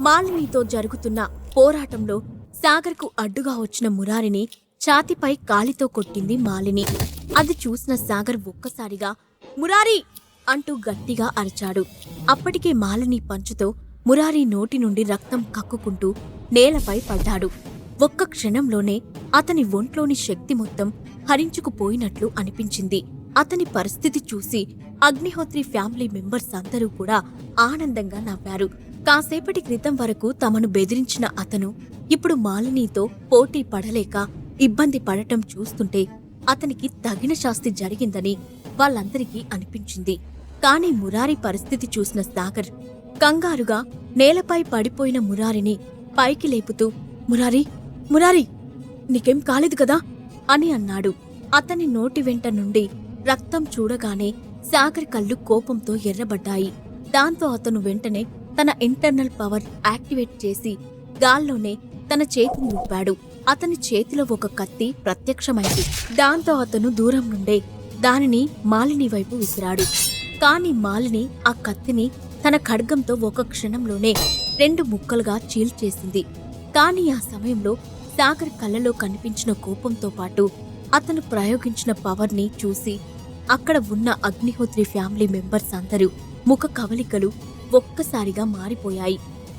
మాలినితో జరుగుతున్న పోరాటంలో సాగర్కు అడ్డుగా వచ్చిన మురారిని ఛాతిపై కాలితో కొట్టింది మాలిని. అది చూసిన సాగర్ ఒక్కసారిగా మురారి! అంటూ గట్టిగా అరిచాడు. అప్పటికే మాలిని పంచుతో మురారి నోటి నుండి రక్తం కక్కుకుంటూ నేలపై పడ్డాడు. ఒక్క క్షణంలోనే అతని ఒంట్లోని శక్తి మొత్తం హరించుకుపోయినట్లు అనిపించింది. అతని పరిస్థితి చూసి అగ్నిహోత్రి ఫ్యామిలీ మెంబర్స్ అందరూ కూడా ఆనందంగా నవ్వారు. కాసేపటి క్రితం వరకు తమను బెదిరించిన అతను ఇప్పుడు మాలినీతో పోటీ పడలేక ఇబ్బంది పడటం చూస్తుంటే అతనికి తగిన శాస్తి జరిగిందని వాళ్ళందరికీ అనిపించింది. కాని మురారి పరిస్థితి చూసిన సాగర్ కంగారుగా నేలపై పడిపోయిన మురారిని పైకి లేపుతూ మురారి మురారి నీకేం కాలేదు కదా? అని అన్నాడు. అతని నోటి వెంట నుండి రక్తం చూడగానే సాగర్ కళ్ళు కోపంతో ఎర్రబడ్డాయి. దాంతో అతను వెంటనే తన ఇంటర్నల్ పవర్ యాక్టివేట్ చేసి గాల్లోనే తన చేతిని ఊపాడు అతని చేతిలో ఒక కత్తి ప్రత్యక్షమైంది. దాంతో అతను దూరం నుండే దానిని మాలిని వైపు విసిరాడు. కాని మాలిని ఆ కత్తిని తన ఖడ్గంతో ఒక క్షణంలోనే రెండు ముక్కలుగా చీల్చేసింది కాని ఆ సమయంలో సాగర్ కళ్ళలో కనిపించిన కోపంతో పాటు అతను ప్రయోగించిన పవర్ని చూసి అక్కడ ఉన్న అగ్నిహోత్రి ఫ్యామిలీ మెంబర్స్ అందరూ ముఖ కవలికలు ఒక్కసారిగా మారిపోయాయి.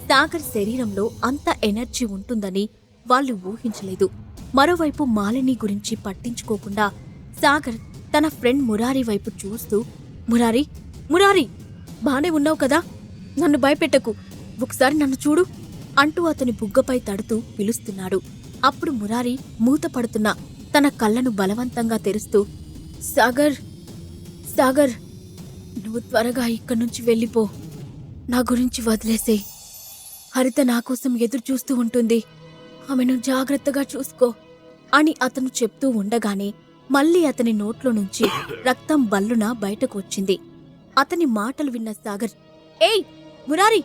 సాగర్ శరీరంలో అంత ఎనర్జీ ఉంటుందని వాళ్ళు ఊహించలేదు. మరోవైపు మాలిని గురించి పట్టించుకోకుండా సాగర్ తన ఫ్రెండ్ మురారి వైపు చూస్తూ మురారి మురారి బానే ఉన్నావు కదా? నన్ను భయపెట్టకు. ఒకసారి నన్ను చూడు అంటూ అతని బుగ్గపై తడుతూ పిలుస్తున్నాడు. అప్పుడు మురారి మూతపడుతున్న తన కళ్ళను బలవంతంగా తెరుస్తూ సాగర్ సాగర్ నువ్వు త్వరగా ఇక్కడి నుంచి వెళ్ళిపో. నా గురించి వదిలేసేయి. హరిత నా కోసం ఎదురు చూస్తూ ఉంటుంది. ఆమెను జాగ్రత్తగా చూసుకో అని అతను చెప్తూ ఉండగానే మళ్ళీ అతని నోట్లో నుంచి రక్తం బల్లున బయటకు వచ్చింది. అతని మాటలు విన్న సాగర్ ఏయ్ మురారి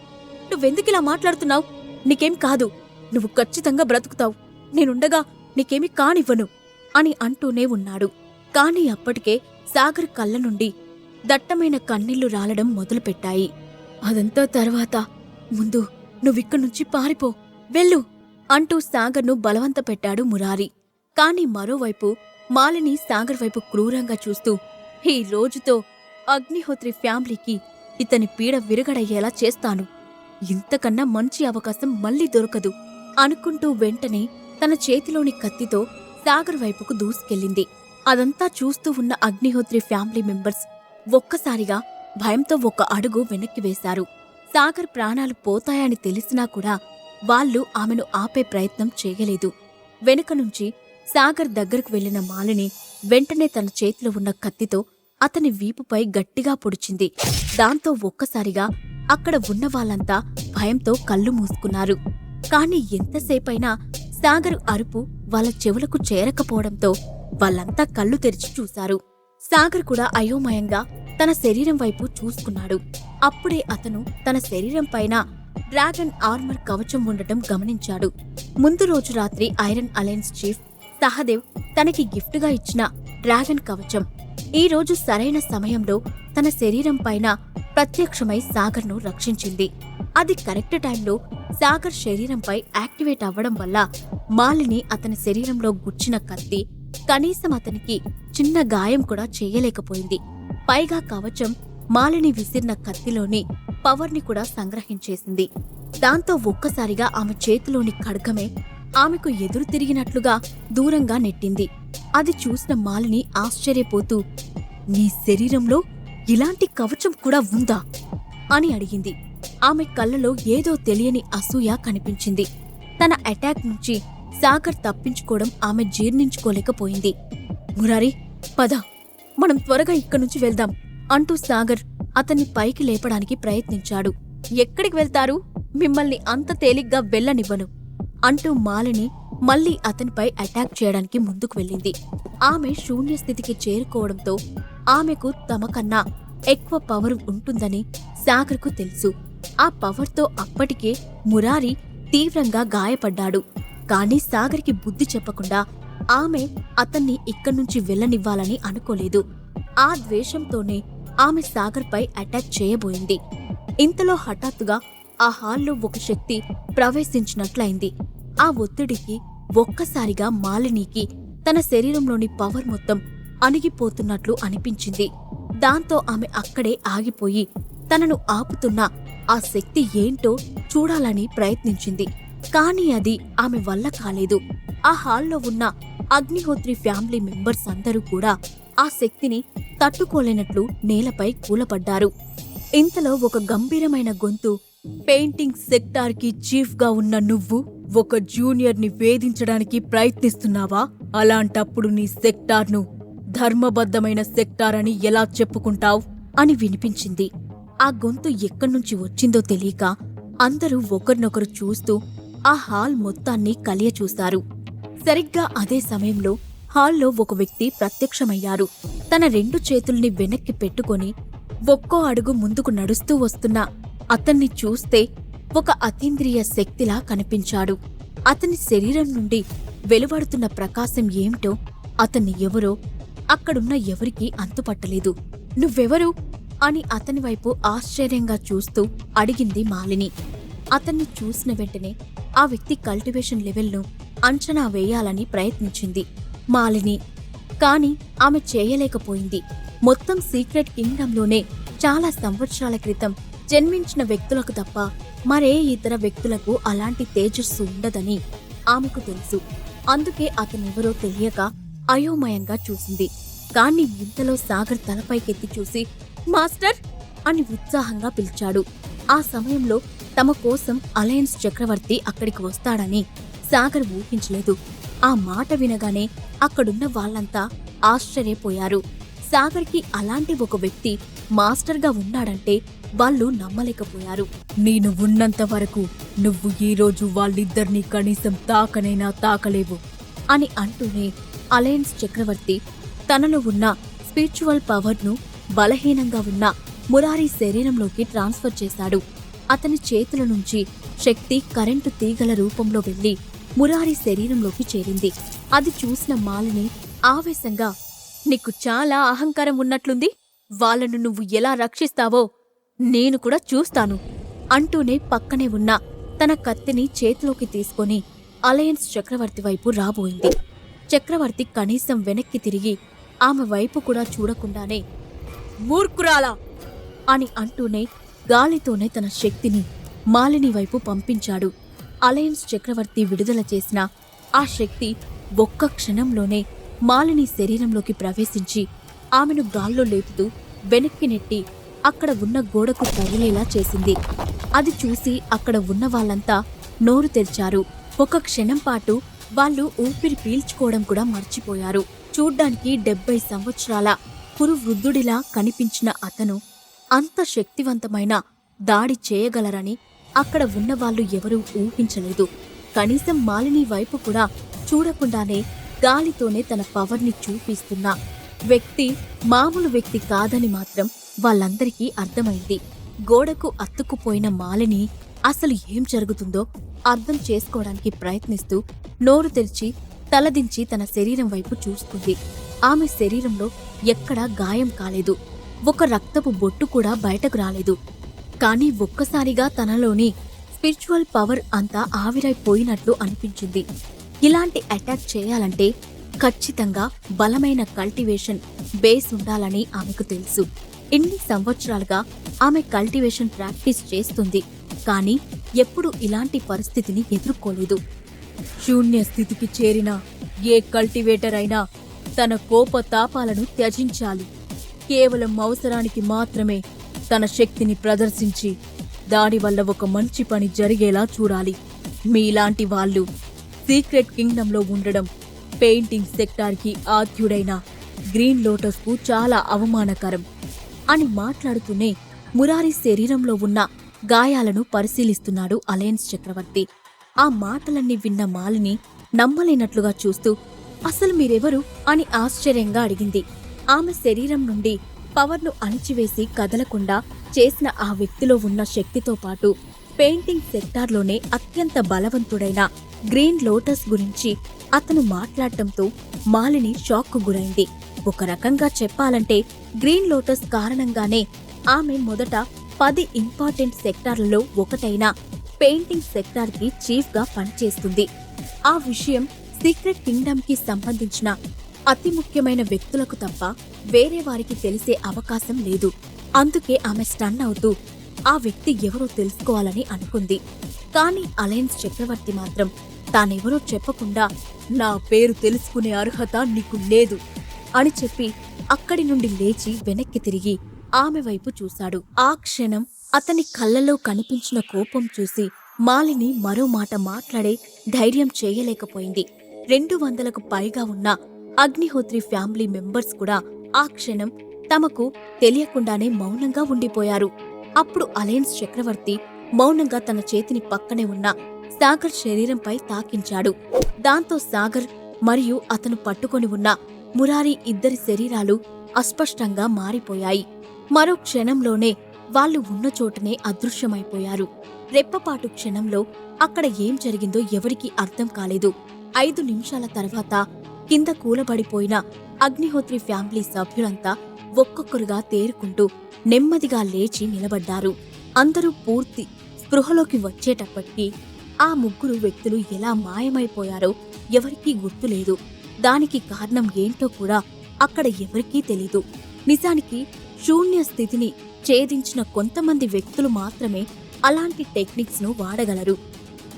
నువ్వెందుకిలా మాట్లాడుతున్నావు? నీకేం కాదు. నువ్వు ఖచ్చితంగా బ్రతుకుతావు. నేనుండగా నీకేమి కానివ్వను అని అంటూనే ఉన్నాడు. కాని అప్పటికే సాగర్ కళ్ళ నుండి దట్టమైన కన్నీళ్ళు రాలడం మొదలుపెట్టాయి. అదంతా తర్వాత. ముందు నువ్విక్కడి నుంచి పారిపో. వెళ్ళు అంటూ సాగర్ను బలవంత పెట్టాడు మురారి. కాని మరోవైపు మాలిని సాగర్ వైపు క్రూరంగా చూస్తూ ఈ రోజుతో అగ్నిహోత్రి ఫ్యామిలీకి ఇతని పీడ విరగడయ్యేలా చేస్తాను. ఇంతకన్నా మంచి అవకాశం మళ్ళీ దొరకదు అనుకుంటూ వెంటనే తన చేతిలోని కత్తితో సాగర్ వైపుకు దూసుకెళ్ళింది. అదంతా చూస్తూ ఉన్న అగ్నిహోత్రి ఫ్యామిలీ మెంబర్స్ ఒక్కసారిగా భయంతో ఒక అడుగు వెనక్కి వేశారు. సాగర్ ప్రాణాలు పోతాయని తెలిసినా కూడా వాళ్ళు ఆమెను ఆపే ప్రయత్నం చేయలేదు. వెనుక నుంచి సాగర్ దగ్గరకు వెళ్ళిన మాలిని వెంటనే తన చేతిలో ఉన్న కత్తితో అతని వీపుపై గట్టిగా పొడిచింది. దాంతో ఒక్కసారిగా అక్కడ ఉన్న వాళ్ళంతా భయంతో కళ్ళు మూసుకున్నారు. కాని ఎంతసేపైనా సాగర్ అరుపు వాళ్ళ చెవులకు చేరకపోవడంతో వాళ్ళంతా కళ్ళు తెరిచి చూశారు. సాగర్ కూడా అయోమయంగా తన శరీరం వైపు చూసుకున్నాడు. అప్పుడే అతను తన శరీరం పైన డ్రాగన్ ఆర్మర్ కవచం ఉండటం గమనించాడు. ముందు రోజు రాత్రి ఐరన్ అలయన్స్ చీఫ్ సహదేవ్ తనకి గిఫ్ట్గా ఇచ్చిన డ్రాగన్ కవచం. ఈ రోజు సరైన సమయంలో తన శరీరం పైన ప్రత్యక్షమై సాగర్ను రక్షించింది. అది కరెక్ట్ టైంలో సాగర్ శరీరంపై యాక్టివేట్ అవ్వడం వల్ల మాలిని అతని శరీరంలో గుచ్చిన కత్తి కనీసం అతనికి చిన్న గాయం కూడా చేయలేకపోయింది. పైగా కవచం మాలిని విసిరిన కత్తిలోని పవర్ని కూడా సంగ్రహించేసింది. దాంతో ఒక్కసారిగా ఆమె చేతిలోని ఖడ్గమే ఆమెకు ఎదురు తిరిగినట్లుగా దూరంగా నెట్టింది. అది చూసిన మాలిని ఆశ్చర్యపోతూ నీ శరీరంలో ఇలాంటి కవచం కూడా ఉందా? అని అడిగింది. ఆమె కళ్ళలో ఏదో తెలియని అసూయ కనిపించింది. తన అటాక్ నుంచి సాగర్ తప్పించుకోవడం ఆమె జీర్ణించుకోలేకపోయింది. మురారి పద. మనం త్వరగా ఇక్కడి నుంచి వెళ్దాం అంటూ సాగర్ అతన్ని పైకి లేపడానికి ప్రయత్నించాడు. ఎక్కడికి వెళ్తారు? మిమ్మల్ని అంత తేలిగ్గా వెళ్ళనివ్వను అంటూ మాలిని మళ్ళీ అతనిపై అటాక్ చేయడానికి ముందుకు వెళ్ళింది. ఆమె శూన్య స్థితికి చేరుకోవడంతో ఆమెకు తమ కన్నా ఎక్కువ పవర్ ఉంటుందని సాగర్కు తెలుసు. ఆ పవర్తో అప్పటికే మురారి తీవ్రంగా గాయపడ్డాడు. కానీ సాగర్కి బుద్ధి చెప్పకుండా ఆమె అతన్ని ఇక్కడి నుంచి వెళ్ళనివ్వాలని అనుకోలేదు. ఆ ద్వేషంతోనే ఆమె సాగర్పై అటాక్ చేయబోయింది. ఇంతలో హఠాత్తుగా ఆ హాల్లో ఒక శక్తి ప్రవేశించినట్లయింది. ఆ ఒత్తిడికి ఒక్కసారిగా మాలినికి తన శరీరంలోని పవర్ మొత్తం అణిగిపోతున్నట్లు అనిపించింది. దాంతో ఆమె అక్కడే ఆగిపోయి తనను ఆపుతున్న ఆ శక్తి ఏంటో చూడాలని ప్రయత్నించింది. కానీ అది ఆమె వల్ల కాలేదు. ఆ హాల్లో ఉన్న అగ్నిహోత్రి ఫ్యామిలీ మెంబర్స్ అందరూ కూడా ఆ శక్తిని తట్టుకోలేనట్లు నేలపై కూలపడ్డారు. ఇంతలో ఒక గంభీరమైన గొంతు పెయింటింగ్ సెక్టార్కి చీఫ్గా ఉన్న నువ్వు ఒక జూనియర్ని వేధించడానికి ప్రయత్నిస్తున్నావా? అలాంటప్పుడు నీ సెక్టార్ను ధర్మబద్ధమైన సెక్టార్ అని ఎలా చెప్పుకుంటావ్? అని వినిపించింది. ఆ గొంతు ఎక్కడ్నుంచి వచ్చిందో తెలియక అందరూ ఒకరినొకరు చూస్తూ ఆ హాల్ మొత్తాన్ని కలియచూశారు. సరిగ్గా అదే సమయంలో హాల్లో ఒక వ్యక్తి ప్రత్యక్షమయ్యారు. తన రెండు చేతుల్ని వెనక్కి పెట్టుకొని ఒక్కో అడుగు ముందుకు నడుస్తూ వస్తున్న అతన్ని చూస్తే ఒక అతీంద్రియ శక్తిలా కనిపించాడు. అతని శరీరం నుండి వెలువడుతున్న ప్రకాశం ఏమిటో అతన్ని ఎవరో అక్కడున్న ఎవరికీ అంతుపట్టలేదు. నువ్వెవరు? అని అతని వైపు ఆశ్చర్యంగా చూస్తూ అడిగింది మాలిని. అతన్ని చూసిన వెంటనే ఆ వ్యక్తి కల్టివేషన్ లెవెల్ను అంచనా వేయాలని ప్రయత్నించింది మాలిని. కాని ఆమె చేయలేకపోయింది. మొత్తం సీక్రెట్ కింగ్డంలోనే చాలా సంవత్సరాల క్రితం జన్మించిన వ్యక్తులకు తప్ప మరే ఇతర వ్యక్తులకు అలాంటి తేజస్సు ఉండదని ఆమెకు తెలుసు. అందుకే అతనెవరో తెలియక అయోమయంగా చూసింది. కాని ఇంతలో సాగర్ తలపైకెత్తి చూసి మాస్టర్! అని ఉత్సాహంగా పిలిచాడు. ఆ సమయంలో తమ కోసం అలయన్స్ చక్రవర్తి అక్కడికి వస్తాడని సాగర్ ఊహించలేదు. ఆ మాట వినగానే అక్కడున్న వాళ్ళంతా ఆశ్చర్యపోయారు. సాగర్కి అలాంటి ఒక వ్యక్తి మాస్టర్గా ఉన్నాడంటే వాళ్ళు నమ్మలేకపోయారు. నేను ఉన్నంత వరకు నువ్వు ఈరోజు వాళ్ళిద్దరినీ కనీసం తాకనైనా తాకలేవు అని అంటూనే అలయన్స్ చక్రవర్తి తనలో ఉన్న స్పిరిచువల్ పవర్ను బలహీనంగా ఉన్న మురారి శరీరంలోకి ట్రాన్స్ఫర్ చేశాడు. అతని చేతుల నుంచి శక్తి కరెంటు తీగల రూపంలో వెళ్ళి మురారి శరీరంలోకి చేరింది. అది చూసిన మాలిని ఆవేశంగా నీకు చాలా అహంకారం ఉన్నట్లుంది. వాళ్ళను నువ్వు ఎలా రక్షిస్తావో నేను కూడా చూస్తాను అంటూనే పక్కనే ఉన్న తన కత్తిని చేతిలోకి తీసుకొని అలయన్స్ చక్రవర్తి వైపు రాబోయింది. చక్రవర్తి కనీసం వెనక్కి తిరిగి ఆమె వైపు కూడా చూడకుండానే మూర్ఖురాలా! అని అంటూనే గాలితోనే తన శక్తిని మాలిని వైపు పంపించాడు. అలయన్స్ చక్రవర్తి విడుదల చేసిన ఆ శక్తి ఒక్క క్షణంలోనే మాలిని శరీరంలోకి ప్రవేశించి ఆమెను గాల్లో లేపుతూ వెనక్కి నెట్టి అక్కడ ఉన్న గోడకు తగిలేలా చేసింది. అది చూసి అక్కడ ఉన్న వాళ్ళంతా నోరు తెరిచారు. ఒక క్షణం పాటు వాళ్ళు ఊపిరి పీల్చుకోవడం కూడా మర్చిపోయారు. చూడ్డానికి డెబ్బై సంవత్సరాల కురు వృద్ధుడిలా కనిపించిన అతను అంత శక్తివంతమైన దాడి చేయగలరని అక్కడ ఉన్నవాళ్ళు ఎవరూ ఊహించలేదు. కనీసం మాలిని వైపు కూడా చూడకుండానే గాలితోనే తన పవర్ని చూపిస్తున్న వ్యక్తి మామూలు వ్యక్తి కాదని మాత్రం వాళ్ళందరికీ అర్థమైంది. గోడకు అత్తుకుపోయిన మాలిని అసలు ఏం జరుగుతుందో అర్థం చేసుకోవడానికి ప్రయత్నిస్తూ నోరు తెరిచి తలదించి తన శరీరం వైపు చూస్తుంది. ఆమె శరీరంలో ఎక్కడా గాయం కాలేదు. ఒక రక్తపు బొట్టు కూడా బయటకు రాలేదు. కానీ ఒక్కసారిగా తనలోని స్పిరిచువల్ పవర్ అంతా ఆవిరైపోయినట్లు అనిపించింది. ఇలాంటి అటాక్ చేయాలంటే ఖచ్చితంగా బలమైన కల్టివేషన్ బేస్ ఉండాలని ఆమెకు తెలుసు. ఇన్ని సంవత్సరాలుగా ఆమె కల్టివేషన్ ప్రాక్టీస్ చేస్తుంది. కానీ ఎప్పుడు ఇలాంటి పరిస్థితిని ఎదుర్కోలేదు. శూన్య స్థితికి చేరిన ఏ కల్టివేటర్ అయినా తన కోపతాపాలను త్యజించాలి. కేవలం అవసరానికి మాత్రమే తన శక్తిని ప్రదర్శించి దానివల్ల ఒక మంచి పని జరిగేలా చూడాలి. మీలాంటి వాళ్ళు సీక్రెట్ కింగ్డంలో ఉండడం పెయింటింగ్ సెక్టార్కి ఆద్యుడైన గ్రీన్ లోటస్కు చాలా అవమానకరం అని మాట్లాడుతూనే మురారి శరీరంలో ఉన్న గాయాలను పరిశీలిస్తున్నాడు అలయన్స్ చక్రవర్తి. ఆ మాటలన్నీ విన్న మాలిని నమ్మలేనట్లుగా చూస్తూ అసలు మీరెవరు? అని ఆశ్చర్యంగా అడిగింది. ఆమె శరీరం నుండి పవర్ను అణిచివేసి కదలకుండా చేసిన ఆ వ్యక్తిలో ఉన్న శక్తితో పాటు పెయింటింగ్ సెక్టార్లోనే అత్యంత బలవంతుడైన గ్రీన్ లోటస్ గురించి అతను మాట్లాడటంతో మాలిని షాక్కు గురైంది. ఒక రకంగా చెప్పాలంటే గ్రీన్ లోటస్ కారణంగానే ఆమె మొదట పది ఇంపార్టెంట్ సెక్టార్లలో ఒకటైన పెయింటింగ్ సెక్టార్కి చీఫ్గా పనిచేస్తుంది. ఆ విషయం సీక్రెట్ కింగ్డమ్కి సంబంధించిన అతి ముఖ్యమైన వ్యక్తులకు తప్ప వేరే వారికి తెలిసే అవకాశం లేదు. అందుకే ఆమె స్టన్ అవుతూ ఆ వ్యక్తి ఎవరో తెలుసుకోవాలని అనుకుంది. కానీ అలయన్స్ చక్రవర్తి మాత్రం తానెవరో చెప్పకుండా నా పేరు తెలుసుకునే అర్హత నీకు లేదు అని చెప్పి అక్కడి నుండి లేచి వెనక్కి తిరిగి ఆమె వైపు చూశాడు. ఆ క్షణం అతని కళ్ళలో కనిపించిన కోపం చూసి మాలిని మరో మాట మాట్లాడే ధైర్యం చేయలేకపోయింది. రెండు వందలకు పైగా ఉన్న అగ్నిహోత్రి ఫ్యామిలీ మెంబర్స్ కూడా ఆ క్షణం తమకు తెలియకుండానే మౌనంగా ఉండిపోయారు. అప్పుడు అలయన్స్ చక్రవర్తి మౌనంగా తన చేతిని పక్కనే ఉన్న సాగర్ శరీరంపై తాకించాడు. దాంతో సాగర్ మరియు అతను పట్టుకొని ఉన్న మురారి ఇద్దరి శరీరాలు అస్పష్టంగా మారిపోయాయి. మరో క్షణంలోనే వాళ్ళు ఉన్న చోటనే అదృశ్యమైపోయారు. రెప్పపాటు క్షణంలో అక్కడ ఏం జరిగిందో ఎవరికీ అర్థం కాలేదు. ఐదు నిమిషాల తర్వాత కింద కూలబడిపోయిన అగ్నిహోత్రి ఫ్యామిలీ సభ్యులంతా ఒక్కొక్కరుగా తేరుకుంటూ నెమ్మదిగా లేచి నిలబడ్డారు. అందరూ పూర్తి స్పృహలోకి వచ్చేటప్పటికీ ఆ ముగ్గురు వ్యక్తులు ఎలా మాయమైపోయారో ఎవరికీ గుర్తులేదు. దానికి కారణం ఏంటో కూడా అక్కడ ఎవరికీ తెలీదు. నిజానికి శూన్య స్థితిని ఛేదించిన కొంతమంది వ్యక్తులు మాత్రమే అలాంటి టెక్నిక్స్ను వాడగలరు.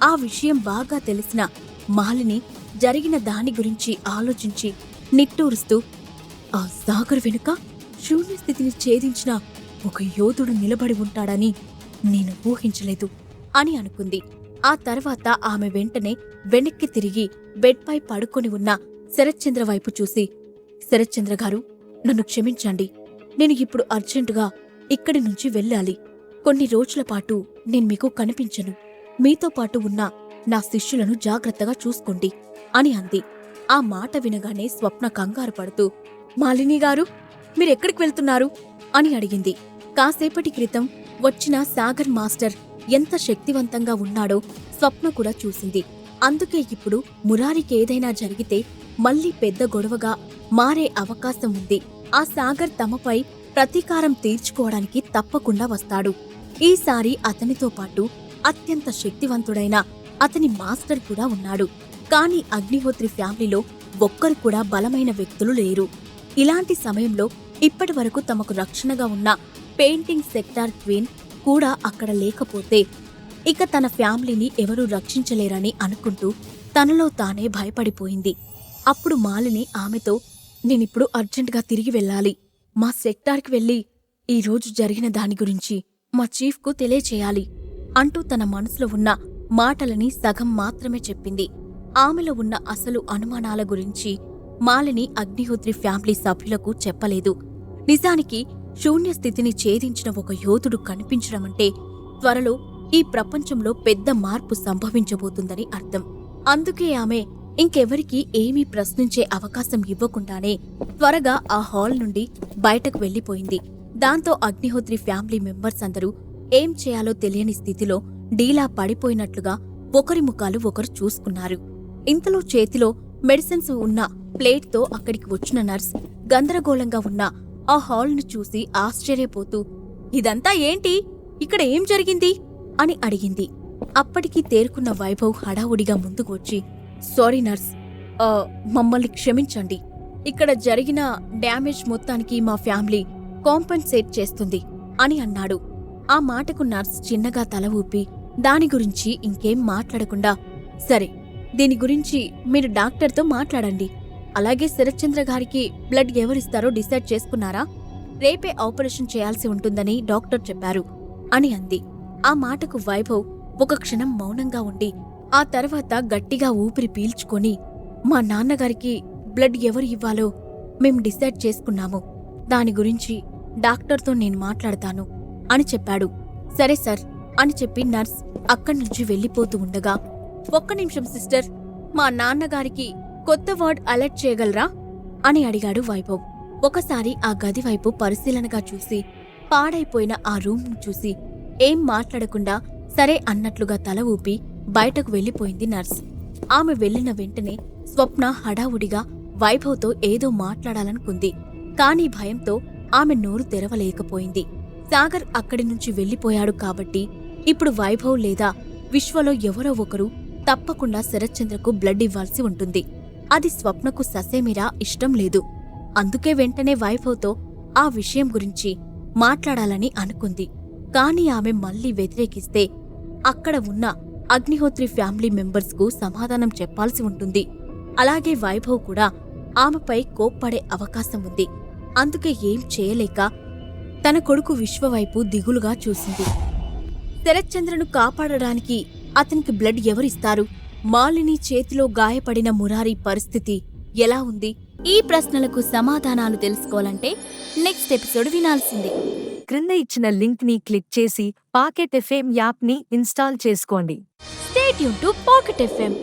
ఆ విషయం బాగా తెలిసిన మాలిని జరిగిన దాని గురించి ఆలోచించి నిట్టూరుస్తూ ఆ సాగర్ వెనుక శూన్య స్థితిని ఛేదించిన ఒక యోధుడు నిలబడి ఉంటాడని నేను ఊహించలేదు అని అనుకుంది. ఆ తర్వాత ఆమె వెంటనే వెనక్కి తిరిగి బెడ్పై పడుకొని ఉన్న శరత్చంద్ర వైపు చూసి శరత్చంద్ర గారు నన్ను క్షమించండి. నేను ఇప్పుడు అర్జెంటుగా ఇక్కడి నుంచి వెళ్ళాలి. కొన్ని రోజుల పాటు నేను మీకు కనిపించను. మీతో పాటు ఉన్న నా శిష్యులను జాగ్రత్తగా చూసుకోండి అని అంది. ఆ మాట వినగానే స్వప్న కంగారు పడుతూ మాలిని గారు మీరెక్కడికి వెళ్తున్నారు? అని అడిగింది. కాసేపటి క్రితం వచ్చిన సాగర్ మాస్టర్ ఎంత శక్తివంతంగా ఉన్నాడో స్వప్న కూడా చూసింది. అందుకే ఇప్పుడు మురారికి ఏదైనా జరిగితే మళ్ళీ పెద్ద గొడవగా మారే అవకాశం ఉంది. ఆ సాగర్ తమపై ప్రతీకారం తీర్చుకోవడానికి తప్పకుండా వస్తాడు. ఈసారి అతనితో పాటు అత్యంత శక్తివంతుడైన అతని మాస్టర్ కూడా ఉన్నాడు. కాని అగ్నిహోత్రి ఫ్యామిలీలో ఒక్కరు కూడా బలమైన వ్యక్తులు లేరు. ఇలాంటి సమయంలో ఇప్పటి వరకు తమకు రక్షణగా ఉన్న పెయింటింగ్ సెక్టార్ క్వీన్ కూడా అక్కడ లేకపోతే ఇక తన ఫ్యామిలీని ఎవరూ రక్షించలేరని అనుకుంటూ తనలో తానే భయపడిపోయింది. అప్పుడు మాలిని ఆమెతో నేనిప్పుడు అర్జెంటుగా తిరిగి వెళ్ళాలి. మా సెక్టార్కి వెళ్ళి ఈ రోజు జరిగిన దాని గురించి మా చీఫ్కు తెలియచేయాలి అంటూ తన మనసులో ఉన్న మాటలని సగం మాత్రమే చెప్పింది. ఆమెలో ఉన్న అసలు అనుమానాల గురించి మాలిని అగ్నిహోత్రి ఫ్యామిలీ సభ్యులకు చెప్పలేదు. నిజానికి శూన్య స్థితిని ఛేదించిన ఒక యోధుడు కనిపించడమంటే త్వరలో ఈ ప్రపంచంలో పెద్ద మార్పు సంభవించబోతుందని అర్థం. అందుకే ఆమె ఇంకెవరికీ ఏమీ ప్రశ్నించే అవకాశం ఇవ్వకుండానే త్వరగా ఆ హాల్ నుండి బయటకు వెళ్ళిపోయింది దాంతో అగ్నిహోత్రి ఫ్యామిలీ మెంబర్స్ అందరూ ఏం చేయాలో తెలియని స్థితిలో డీలా పడిపోయినట్లుగా ఒకరి ముఖాలు ఒకరు చూసుకున్నారు. ఇంతలో చేతిలో మెడిసిన్స్ ఉన్న ప్లేట్తో అక్కడికి వచ్చిన నర్స్ గందరగోళంగా ఉన్న ఆ హాల్ను చూసి ఆశ్చర్యపోతూ ఇదంతా ఏంటి? ఇక్కడ ఏం జరిగింది? అని అడిగింది. అప్పటికి తేరుకున్న వైభవ్ హడావుడిగా ముందుకు వచ్చి సారీ నర్స్ మమ్మల్ని క్షమించండి. ఇక్కడ జరిగిన డ్యామేజ్ మొత్తానికి మా ఫ్యామిలీ కాంపెన్సేట్ చేస్తుంది అని అన్నాడు. ఆ మాటకు నర్స్ చిన్నగా తల ఊపి దాని గురించి ఇంకేం మాట్లాడకుండా. సరే దీని గురించి మీరు డాక్టర్తో మాట్లాడండి. అలాగే శరత్చంద్ర గారికి బ్లడ్ ఎవరిస్తారో డిసైడ్ చేసుకున్నారా? రేపే ఆపరేషన్ చేయాల్సి ఉంటుందని డాక్టర్ చెప్పారు అని అంది. ఆ మాటకు వైభవ్ ఒక క్షణం మౌనంగా ఉండి ఆ తర్వాత గట్టిగా ఊపిరి పీల్చుకొని మా నాన్నగారికి బ్లడ్ ఎవరు ఇవ్వాలో మేం డిసైడ్ చేసుకున్నాము. దాని గురించి డాక్టర్తో నేను మాట్లాడతాను అని చెప్పాడు. సరే సార్ అని చెప్పి నర్స్ అక్కడి నుంచి వెళ్ళిపోతూ ఉండగా ఒక్క నిమిషం సిస్టర్. మా నాన్నగారికి కొత్త వార్డ్ అలర్ట్ చేయగలరా? అని అడిగాడు వైభవ్. ఒకసారి ఆ గది వైపు పరిశీలనగా చూసి పాడైపోయిన ఆ రూమ్ చూసి ఏం మాట్లాడకుండా సరే అన్నట్లుగా తల ఊపి బయటకు వెళ్ళిపోయింది నర్స్. ఆమె వెళ్ళిన వెంటనే స్వప్న హడావుడిగా వైభవ్తో ఏదో మాట్లాడాలనుకుంది. కానీ భయంతో ఆమె నోరు తెరవలేకపోయింది. సాగర్ అక్కడి నుంచి వెళ్ళిపోయాడు కాబట్టి ఇప్పుడు వైభవ్ లేదా విశ్వలో ఎవరో ఒకరు తప్పకుండా శరత్చంద్రకు బ్లడ్ ఇవ్వాల్సి ఉంటుంది. అది స్వప్నకు ససేమిరా ఇష్టం లేదు. అందుకే వెంటనే వైభవ్తో ఆ విషయం గురించి మాట్లాడాలని అనుకుంది. కాని ఆమె మళ్ళీ వ్యతిరేకిస్తే అక్కడ ఉన్న అగ్నిహోత్రి ఫ్యామిలీ మెంబర్స్కు సమాధానం చెప్పాల్సి ఉంటుంది. అలాగే వైభవ్ కూడా ఆమెపై కోప్పడే అవకాశం ఉంది. అందుకే ఏం చేయలేక తన కొడుకు విశ్వవైపు దిగులుగా చూసింది. శరత్చంద్రను కాపాడడానికి అతనికి బ్లడ్ ఎవరిస్తారు? మాలిని చేతిలో గాయపడిన మురారి పరిస్థితి ఎలా ఉంది? ఈ ప్రశ్నలకు సమాధానాలు తెలుసుకోవాలంటే నెక్స్ట్ ఎపిసోడ్ వినాల్సిందే. క్రింద ఇచ్చిన లింక్ని క్లిక్ చేసి పాకెట్ ఎఫ్ఎం యాప్ని ఇన్స్టాల్ చేసుకోండి. స్టేట్ యూన్ టు పాకెట్ ఎఫ్ఎం